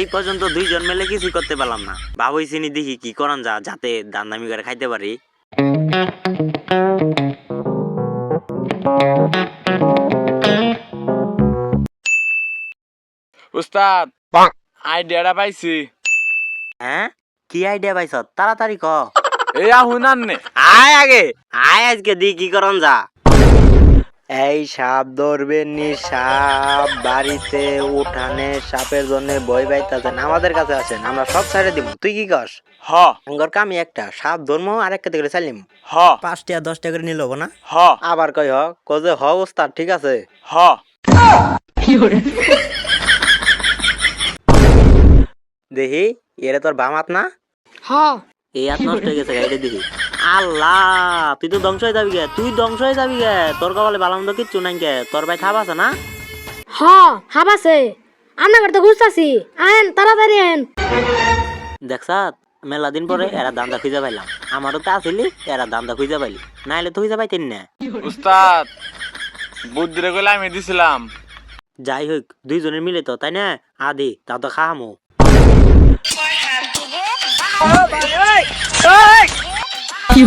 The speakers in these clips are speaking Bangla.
এই পর্যন্ত দুইজন মিলে কিছু করতে পারলাম না। বাবুই চিনি দেখি কি করান যা যাতে দান্দামি করে খাইতে পারি। উস্তাদ আইডিয়াটা পাইছি। হ্যাঁ? কি আইডিয়া পাইছ? তাড়াতাড়ি ক। এই আহুন আননে আয় আগে আয় আজকে দি কি করন যা। এই সাপ ধরবেন নি সাপ বাড়িতে উঠানে সাপের জন্য বই পাইতেছেন আমাদের কাছে আসেন আমরা সব ছেড়ে দিব। তুই কি কস? হ। আঙ্গর কামি একটা সাপ ধর্ম আর একটা করে চালিম হ। পাঁচ টাকা দশ টাকা করে নিল না? হ। আবার কই হ কজে হ ওস্তাদ ঠিক আছে? হ। দেখি এরে তোর বামাত না? হ্যাঁ এই হাত নষ্ট হয়ে গেছে গাড়িটা দেখি আল্লাহ তুই তো ধ্বংস হয়ে যাবি গে তুই ধ্বংস হয়ে যাবি গে। তোর কপালে বালাম তো কিচ্ছু নাই গে তোর ভাই থাপ আছে না? হ্যাঁ হাবাসে আমরা করতে ঘুরতাছি আহেন তাড়াতাড়ি আহেন। দেখছাত মেলা দিন পরে এরা দান্দা খুঁজে পাইলাম। আমারও তো আসিলি এরা দান্দা খুঁজে পাইলি। নাইলে তো খুঁজে পাইতেন না। উস্তাদ বুদ্ধিরে কইলে আমি দিছিলাম। যাই হোক দুইজনের মিলে তো তাই না? আদি তা তো খাহামো কি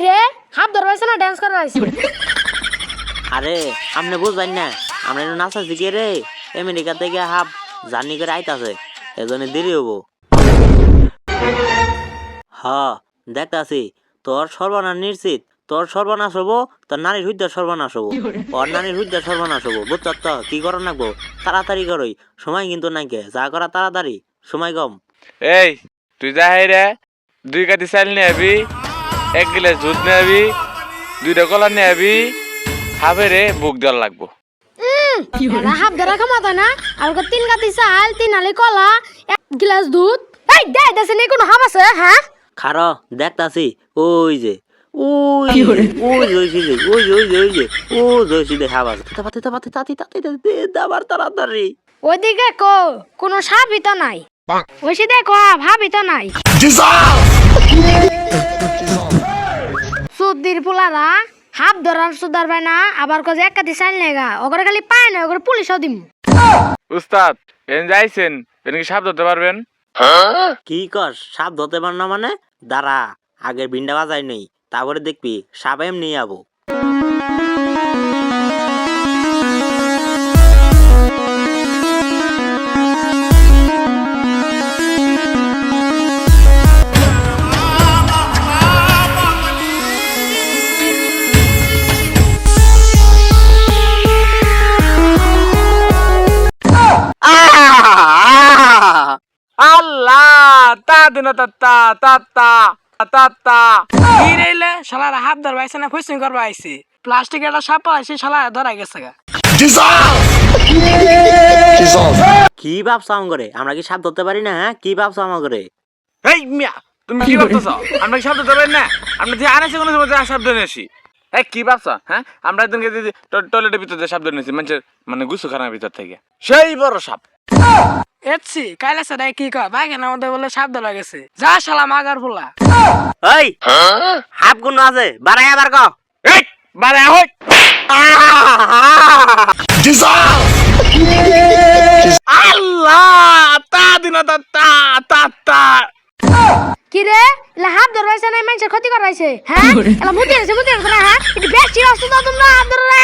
রে হাত ধরবাইছে না? ডান্স করবাইছে আরে আপনি বুঝবেন না। আমরা একটু নাচা শিখে রে? আমেরিকা থেকে হাফ জার্নি করে আইতাছে। এজন্য দেরি হব হ দেখতাছি। তোর সর্বনাশ নিশ্চিত। তোর সর্বনাশ হব তোর নারীর হুদ্দার সর্বনাশ হব। ওর নারীর হুদ্দার সর্বনাশ হব বুঝছ তো? কি করো নাকবো তাড়াতাড়ি করই সময় কিন্তু নাকি যা করা তাড়াতাড়ি সময় কম। এই তুই যা হাই রে দুই কাটি চাল নিয়ে আবি এক গিলাস দুধ নিয়ে আবি দুইটা কলা নিয়ে আবি হাফে রে বুক দেওয়ার লাগবো। হাত ধরা ক্ষমতা না? আর তিন গাতি চাল তিন আলি কলা এক গ্লাস দুধ। এই দে দেশে নেই কোনো হাব আছে হ্যাঁ? খারো দেখতাছি ওই যে ওই ওই ওই যে ও জয়সিলে হাবাস তাতে তাতে তাতে তাতে তাতে তাতে দাবার তাড়াতাড়ি কোনো সাপই তো নাই ওসি দেখো নাই সুদ্দির পোলারা হাফ ধরার সুদার ভাই না আবার কাজে এক কাতি সাইন লেগা ওগরে খালি পায় না পুলিশও দিম উস্তাদ এন যাইছেন এন কি সাপ ধরতে পারবেন কি কর সাপ ধরতে পার না মানে দাঁড়া আগে বিন্ডা বাজাই নেই তারপরে দেখবি সাপ নিয়ে যাব আল্লাহ! তা দিন তা তা। কি রেলে শালার হাত না ফুসিং করবা আইছে। প্লাস্টিক একটা সাপা আইছে শালা ধরা গেছে গা। কি ভাবছ আমার করে আমরা কি সাপ ধরতে পারি না হ্যাঁ? কি ভাবছ আমার করে এই মিয়া তুমি কি ভাবতেছ? আমরা কি সাপ ধরতে পারি না? আমরা যে আনেছি কোনো সময় সাপ ধরে নিয়েছি এই কি ভাবছ হ্যাঁ? আমরা একদিনকে টয়লেটের ভিতর যে শব্দ নিয়েছি মানুষের মানে গুসু খানার ভিতর থেকে। সেই বড় সাপ। এসছি কাইলে সেটাই কি কয়? বাইকের মধ্যে বলে সাপ ধরা গেছে। যা শালা মাগার ফুলা। এই হাফ গুণ আছে বাড়াই আবার ক। এই বারে হই। আল্লাহ তা দিন তা তা তা। কি রে এলা হাত ধরবাইছে না মানুষের ক্ষতি করাইছে হ্যাঁ? এলা মুতি আছে মুতি আছে না হ্যাঁ? একটু বেশি অসুবিধা তোমরা হাত ধরে